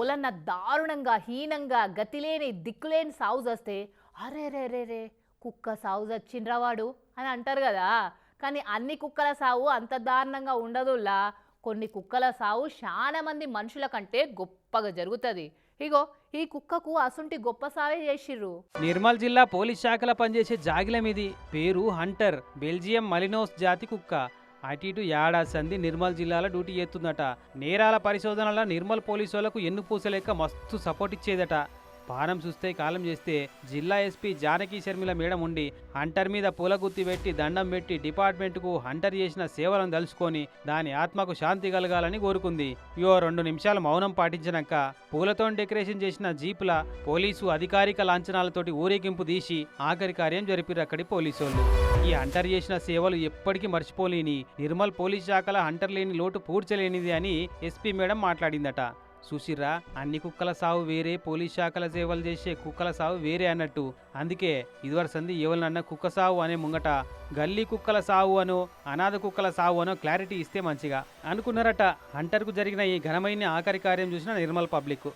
ఒలన్న దారుణంగా హీనంగా గతిలేని దిక్కులేని సావు వస్తే అరే రే రే రే కుక్క సావు చచ్చిండ్రా వాడు అని అంటారు కదా. కానీ అన్ని కుక్కల సావు అంత దారుణంగా ఉండదులా కొన్ని కుక్కల సావు చాలా మంది మనుషుల కంటే గొప్పగా జరుగుతుంది. ఇగో ఈ కుక్కకు అసుంటి గొప్ప సావే చేసిర్రు. నిర్మల్ జిల్లా పోలీస్ శాఖలో పనిచేసే జాగిలం ఇది. పేరు హంటర్ బెల్జియం మలినోస్ జాతి కుక్క. అటు ఇటు ఏడాది సంది నిర్మల్ జిల్లాలో డ్యూటీ చేస్తుందట. నేరాల పరిశోధనలో నిర్మల్ పోలీసు వాళ్ళకు ఎన్ను పూసలేక మస్తు సపోర్ట్ ఇచ్చేదట. పానం చూస్తే కాలం చేస్తే జిల్లా ఎస్పీ జానకి శర్మిల మేడం ఉండి హంటర్ మీద పూలగుత్తి పెట్టి దండం పెట్టి డిపార్ట్మెంట్కు హంటర్ చేసిన సేవలను తలుచుకొని దాని ఆత్మకు శాంతి కలగాలని కోరుకుంది. యో రెండు నిమిషాలు మౌనం పాటించినాక పూలతో డెకరేషన్ చేసిన జీపుల పోలీసు అధికారిక లాంఛనాలతోటి ఊరేగింపు తీసి ఆఖరి కార్యం జరిపారు అక్కడి పోలీసోళ్ళు. ఈ హంటర్ చేసిన సేవలు ఎప్పటికీ మర్చిపోలేని నిర్మల్ పోలీస్ శాఖల హంటర్ లేని లోటు పూడ్చలేనిది అని ఎస్పీ మేడం మాట్లాడిందట. చూసిర్రా అన్ని కుక్కల సావు వేరే పోలీస్ శాఖల సేవలు చేసే కుక్కల సావు వేరే అన్నట్టు. అందుకే ఇదివరకు సంది ఎవరినన్నా కుక్క సావు అనే ముంగట గల్లీ కుక్కల సావు అనో అనాథ కుక్కల సావు అనో క్లారిటీ ఇస్తే మంచిగా. అనుకున్నారట హంటర్కు జరిగిన ఈ ఘనమైన ఆఖరి కార్యం చూసిన నిర్మల్ పబ్లిక్